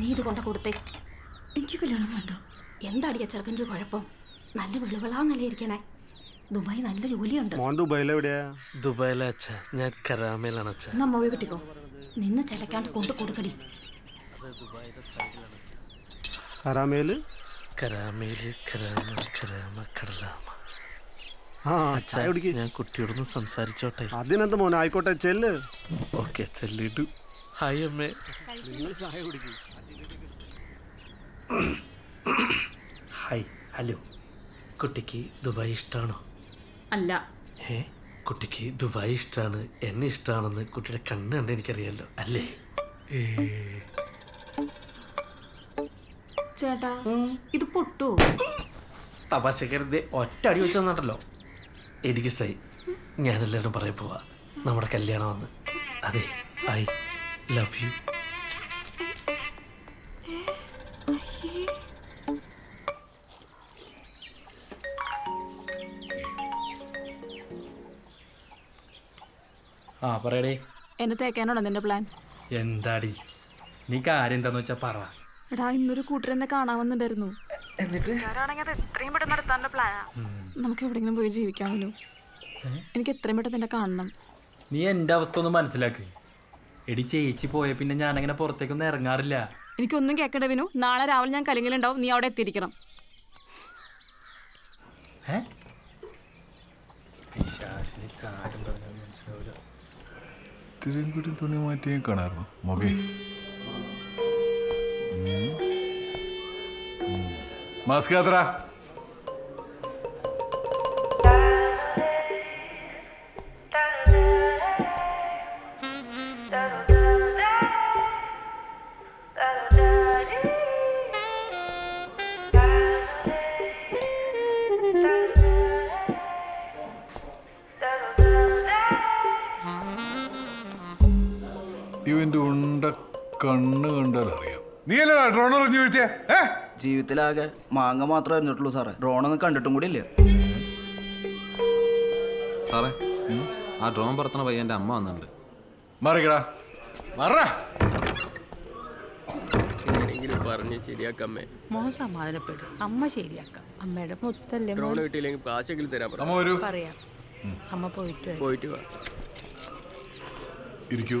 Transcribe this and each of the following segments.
നീ ഇത് കൊണ്ട കൊടുത്തേ. എനിക്ക് കല്യാണം വേണ്ട. എന്താടിയ ചെറുക്കന്റെ ഒരു കുഴപ്പം? നല്ല വെളുവിളാന്നല്ലേ ഇരിക്കണേ ദുബായ് നല്ല ജോലിയുണ്ട്. മോൻ ദുബായിലെവിടെയാ ദുബായിലെ അച്ഛ. ഞാൻ കരാമയിലാണ് അച്ഛ. നമ്മ പോയി കിട്ടിക്കോ. നിന്ന് ചിലക്കാണ്ട് കൊണ്ട് കൊടുക്കടി. കരാമേൽ? കരാമയിൽ കരാമ കരാമ കടലാമ. ആ ചായ കുടിക്ക്. ഞാൻ കുട്ടിയോടൊന്ന് സംസാരിച്ചോട്ടെ. അതിനെന്ത് മോനെ ആയിക്കോട്ടെ ചെല്ല്. ഓക്കെ ചെല്ലിട്ടു ഹായ് അമ്മേ. നിങ്ങൾ ചായ കുടിക്ക്. Hi hello. കുട്ടിക്ക് ദുബായ് ഇഷ്ടമാണോ അല്ല. ഏ? കുട്ടിക്ക് ദുബായ് ഇഷ്ടമാണ് എന്നെ ഇഷ്ടമാണെന്ന് കുട്ടിയുടെ കണ്ണ് കണ്ട് എനിക്കറിയാലോ അല്ലേ? ഏ. ചേട്ടാ ഇത് പൊട്ടു? തപാശക്കരുത് ഒറ്റ അടി വെച്ച് തന്നിട്ടല്ലോ എനിക്കിഷ്ടായി. ഞാനെല്ലാവരും പറയാൻ പോവാ. നമ്മുടെ കല്യാണം വന്ന്. അതെ ഐ ലവ് യു. ആ പറയടേ. എന്നെ തേക്കാനാണോ നിന്റെ പ്ലാൻ എന്താടി? നീ കാര്യം എന്താന്ന് വെച്ചാ പറ. എടാ ഇന്നൊരു കൂട്ടരെന്നെ കാണാൻ വന്നിട്ടായിരുന്നു എന്നിട്ട്? നമുക്ക് എവിടെയെങ്കിലും പോയി ജീവിക്കാമല്ലോ. എനിക്ക് എത്രയും പെട്ടെന്ന് എന്നെ കാണണം. നീ എന്റെ അവസ്ഥ ഒന്ന് മനസ്സിലാക്ക്. എടി ചേച്ചി പോയ പിന്നെ ഞാനങ്ങനെ പുറത്തേക്കൊന്നും ഇറങ്ങാറില്ല. എനിക്കൊന്നും കേൾക്കണ്ട വിനു. നാളെ രാവിലെ ഞാൻ കലിങ്ങലുണ്ടാവും. നീ അവിടെ എത്തിയിരിക്കണം. ഏ? പിശാചിന് കാര്യം ഇത്തിരിയും കൂടി തുണി മാറ്റി കാണാറുന്നു മൊബൈൽ മാസ്ക് യാത്ര കണ്ണ് കണ്ടാൽ അറിയാം നീ അല്ലേ ഡ്രോൺ എറിഞ്ഞു വീഴ്ത്തിയ? ഏ? ജീവിതത്തിലാകെ മാങ്ങ മാത്രമേ അറിഞ്ഞിട്ടുള്ളൂ സാറേ. ഡ്രോണൊന്നും കണ്ടിട്ടും കൂടി ഇല്ല. സാറേ ആ ഡ്രോൺ പറത്തണ പയ്യന്റെ അമ്മ വന്നിട്ടുണ്ട്. മറിക്കടാ മറ. പറഞ്ഞ് ശരിയാക്കമ്മേ. മോൻ സമാധാനപ്പെടും. അമ്മ ശരിയാക്കാം. അമ്മയുടെ മുത്തല്ലേ ഡ്രോൺ കിട്ടിയില്ലെങ്കിൽ കാശെങ്കിലും തരാൻ പറ. അമ്മ വരൂ. പറയാം. അമ്മ പോയിട്ട് വരും. പോയിട്ട് വാ. ഇരിക്കൂ.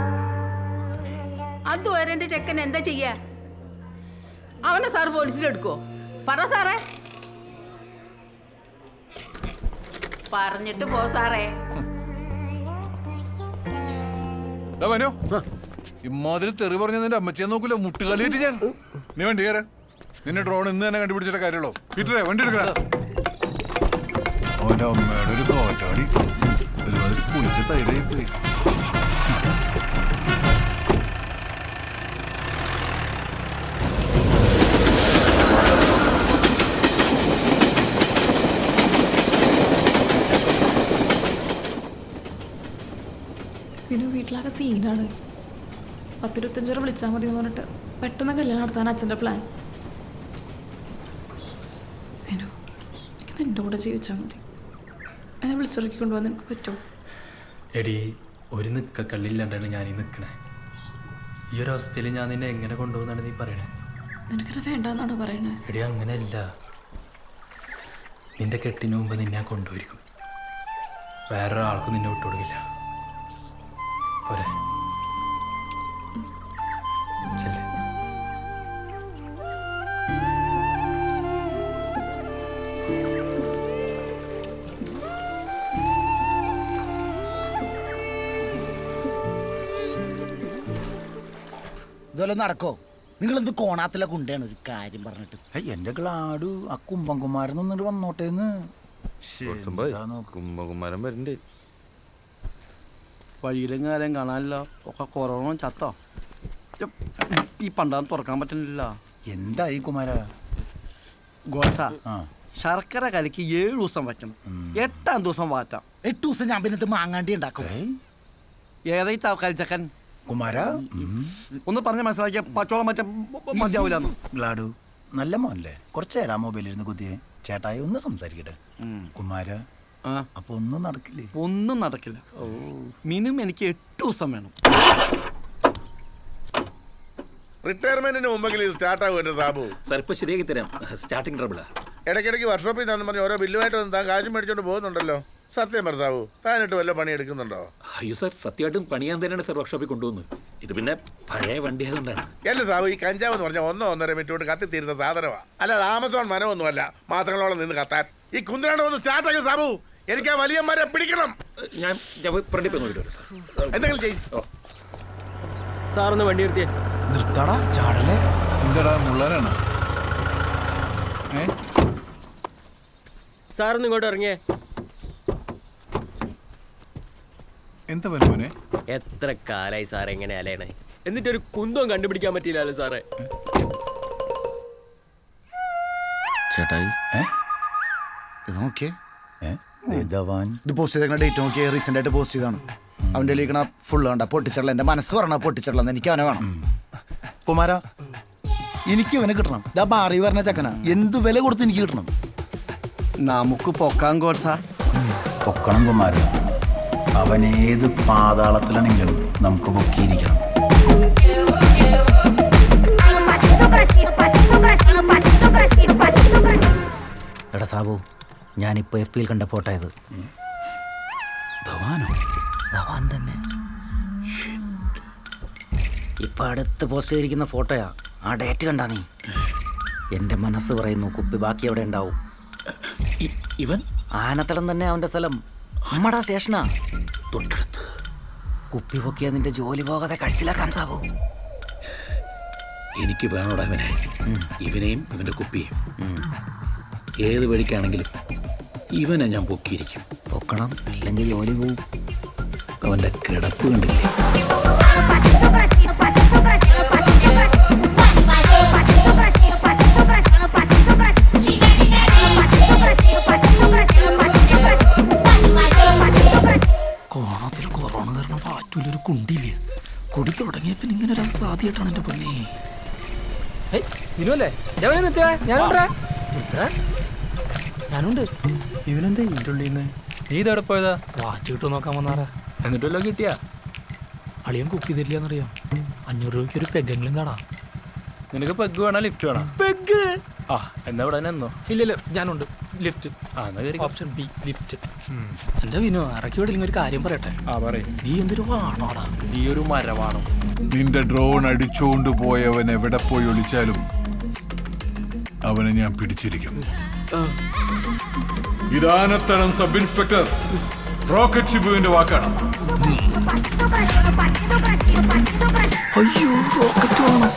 അതുവരെ എന്റെ ചെക്കൻ എന്താ ചെയ്യാ? അവനെ സാർ പോലീസിലെടുക്കോ പറ സാറേ. പറഞ്ഞിട്ട് പോ സാറേ. ഇമ്മാതിരി തെറി പറഞ്ഞ നിന്റെ അമ്മച്ചിയെ നോക്കൂല മുട്ടുകാലിയിട്ട് ഞാൻ. നീ വണ്ടി കയറ. നിന്നെ ഡ്രോൺ ഇന്ന് തന്നെ കണ്ടുപിടിച്ചിട്ട് കാര്യമുള്ളൂ. പീറ്ററെ വണ്ടി എടുക്ക. അവന്റെ അമ്മയുടെ ഒരു കോറ്റാടി. ഒരുമാതിരി പുളിച്ച തൈരായി പോയി വിനു വീട്ടിലാകെ സീനാണ് പത്തിരുപത്തഞ്ച് രൂപ വിളിച്ചാൽ മതി എന്ന് പറഞ്ഞിട്ട് പെട്ടെന്ന് കല്യാണം നടത്താൻ അച്ഛന്റെ പ്ലാൻ വിനു എനിക്ക് നിന്റെ കൂടെ ജീവിച്ചാൽ മതി. എന്നെ വിളിച്ചിറക്കി കൊണ്ടുപോകാൻ നിനക്ക് പറ്റുമോ എടി ഒരു നിക്ക കള്ളില്ലാണ്ടാണ് ഞാൻ ഈ നിൽക്കണേ ഈ ഒരു അവസ്ഥയിൽ ഞാൻ നിന്നെ എങ്ങനെ കൊണ്ടുപോകുന്നാണ് നീ പറയണേ? നിനക്കത് വേണ്ടെന്നാണോ പറയണേ? എടി അങ്ങനെയല്ല. നിന്റെ കെട്ടിന് മുമ്പ് നിന്നെ ഞാൻ കൊണ്ടുപോയിരിക്കും. വേറൊരാൾക്കും നിന്നെ വിട്ടുകൊടുക്കില്ല. ഇതുപോലെ നടക്കോ? നിങ്ങൾ എന്ത് കോണാത്തിലെ കുണ്ടയാണ് ഒരു കാര്യം പറഞ്ഞിട്ട്. എന്റെ ഗ്ലാഡു ആ കുമ്പംകുമാരൻ നിന്നിട്ട് വന്നോട്ടേന്ന് കുംഭകുമാരൻ വരണ്ടേ. വഴിയിലും കാര്യം കാണാനില്ല. ഒക്കെ കൊറോണ ചത്തോ? ഈ പണ്ടാന്ന് തുറക്കാൻ പറ്റുന്നില്ല. ഈ കുമാര? ഗോസ ആ. ശർക്കര കലക്ക് ഏഴ് ദിവസം വെക്കണം എട്ടാം ദിവസം വാറ്റാം. എട്ട് ദിവസം ഞാൻ പിന്നെ മാങ്ങാണ്ടി ഉണ്ടാക്കും. ഏതായി ചാവക്കാലിച്ചക്കൻ കുമാര? ഒന്ന് പറഞ്ഞ മനസ്സിലാക്കിയ പച്ചോളം മറ്റേ മതിയാവില്ലെന്ന് ലാഡു നല്ല മോനല്ലേ? കുറച്ച് നേരം മൊബൈലിൽ ഇരുന്ന് കുത്തിയേ. ചേട്ടായി ഒന്ന് സംസാരിക്കട്ടെ. കുമാര അപ്പൊ ഒന്നും നടക്കില്ലേ? ഒന്നും നടക്കില്ല. മിനിമം എനിക്ക് എട്ട് ദിവസം വേണം. റിട്ടയർമെന്റിന് മുമ്പെങ്കിലും സ്റ്റാർട്ട് ആകുമല്ലോ സാബു. സാർ ഇപ്പൊ ശരിയാക്കി തരാം. സ്റ്റാർട്ടിംഗ് ട്രബിളാ ഇടയ്ക്കിടയ്ക്ക് വർക്ക്ഷോപ്പിൽ നിന്ന് പറഞ്ഞ് ഓരോ ബില്ലുമായിട്ട് വന്ന് താൻ കാശും മേടിച്ചോണ്ട് പോകുന്നുണ്ടല്ലോ. സത്യം ഭർത്താവ് താനിട്ട് വല്ല പണി എടുക്കുന്നുണ്ടോ അയ്യോ സാർ സത്യമായിട്ടും പണിയാൻ തന്നെയാണ് സാർ വർക്ക്ഷോപ്പിൽ കൊണ്ടുവന്നത് ഇത് പിന്നെ പഴയ വണ്ടി ആയതുകൊണ്ടാണ് അല്ല സാബു ഈ കഞ്ചാവ് എന്ന് പറഞ്ഞാൽ ഒന്നോ ഒന്നര മിനിറ്റ് കൊണ്ട് കത്തിത്തീരുന്ന സാധനമാണ് അല്ലാതെ ആമസോൺ മരമൊന്നുമല്ല മാസങ്ങളോളം നിന്ന് കത്താൻ. ഈ കുന്തിരാണ്ട് ഒന്ന് സ്റ്റാർട്ട് ആക്കും സാബു എനിക്ക് ആ വലിയന്മാരെ പിടിക്കണം. ഞാൻ ഞാൻ ഫ്രണ്ടിൽ പോയി നോക്കിയിട്ട് വരാം സാർ. എന്തെങ്കിലും ചെയ്യും. സാറൊന്ന് വണ്ടി നിർത്തിയേ. നിർത്താടാ ചാടല്ലേ? എന്താടാ മുള്ളാനാണ്? ഏ? സാറൊന്ന് ഇങ്ങോട്ട് ഇറങ്ങിയേ. എന്താ വലുമോനെ എത്ര കാലായി സാർ എങ്ങനെ അലയണേ. എന്നിട്ടൊരു കുന്തവും കണ്ടുപിടിക്കാൻ പറ്റിയില്ലല്ലോ സാറേ. ചേട്ടായി. ഇത് നോക്കിയേ. ഇത് പോസ്റ്റ് ചെയ്തേക്കണ ഡേറ്റ് നോക്കിയേ. റീസെന്റ് ആയിട്ട് പോസ്റ്റ് ചെയ്താണ് അവന്റെ ലീക്കണ ഫുള്ള് കണ്ട പൊട്ടിച്ചള്ള എന്റെ മനസ്സ് പറഞ്ഞ പൊട്ടിച്ചടല എനിക്ക് അവനെ വേണം. കുമാര എനിക്ക് ഇവനെ കിട്ടണം. ഇതാ ബാറി പറഞ്ഞ ചക്കന. എന്ത് വില കൊടുത്ത് എനിക്ക് കിട്ടണം? നമുക്ക് പൊക്കാൻ കോർസാ പൊക്കണം കുമാര. അവൻ ഏത് പാതാളത്തിലാണെങ്കിലും നമുക്ക് പൊക്കിയിരിക്കണം എടാ സാബു ഞാനിപ്പോ എഫ് പിയിൽ കണ്ട ഫോട്ടോ ഇത്. ധവാനോ? ധവാൻ തന്നെ. ഇപ്പൊ അടുത്ത് പോസ്റ്റ് ചെയ്തിരിക്കുന്ന ഫോട്ടോയാ ആ ഡേറ്റ് കണ്ടാ നീ. എന്റെ മനസ്സ് പറയുന്നു കുപ്പി ബാക്കി എവിടെ ഉണ്ടാവും. ഇവൻ? ആനത്തടം തന്നെ അവന്റെ സ്ഥലം. നമ്മടാ സ്റ്റേഷനാ തൊട്ടടുത്ത് കുപ്പി പൊക്കിയ നിന്റെ ജോലി പോകാതെ കഴിച്ചില്ല സാബു എനിക്ക് വേണോടാ ഇവനെ ഇവനെയും ഇവന്റെ കുപ്പിയും ഏത് വഴിക്കാണെങ്കിലും ഇവനെ ഞാൻ പൊക്കിയിരിക്കും പൊക്കണം ഇല്ലെങ്കിൽ ജോലി പോവും അവന്റെ കിടപ്പ് കണ്ടില്ലേ കോണത്തിൽ കൊറോണ കാരണം പാറ്റൂലൊരു കുണ്ടില്ലേ കുടി തുടങ്ങിയപ്പോ ഇങ്ങനെ ഒരു അവസ്ഥ ആദ്യമായിട്ടാണ് എന്റെ പൊന്നേ. ഇനുവല്ലേ ഞാനുണ്ടാ. ഞാനുണ്ട്. ഇവനെന്താ നിന്ന്? നീ ഇതെവിടെ പോയതാ? വാറ്റ് കിട്ടുമോ നോക്കാൻ വന്നാറാ എന്നിട്ടല്ലോ കിട്ടിയാ? അളിയൻ കുക്ക് ചെയ്തില്ല തരില്ലെന്നറിയാം അഞ്ഞൂറ് രൂപയ്ക്ക് ഒരു പെഗ്ഗെങ്കിലും താടാ. നിനക്ക് പെഗ് വേണോ ലിഫ്റ്റ് വേണോ? പെഗ് ആ എന്നാ ഇവിടെ തന്നെ എന്നോ ഇല്ലല്ല ഞാനുണ്ട്. ലിഫ്റ്റ് ആ എന്നാ കയറി ഓപ്ഷൻ ബി ലിഫ്റ്റ് എന്റെ വിനു ഇറക്കി വിടില്ലെങ്കിൽ ഒരു കാര്യം പറയട്ടെ ആ പറയും നീ എന്തൊരു വാണോടാ നീ ഒരു മരവാണോ നിന്റെ ഡ്രോൺ അടിച്ചുകൊണ്ട് പോയവൻ എവിടെ പോയി ഒളിച്ചാലും അവനെ ഞാൻ പിടിച്ചിരിക്കും ഇതാനത്തരം സബ് ഇൻസ്പെക്ടർ റോക്കറ്റ് ഷിബുവിന്റെ വാക്കാണ് അയ്യോ റോക്കറ്റ് വേണം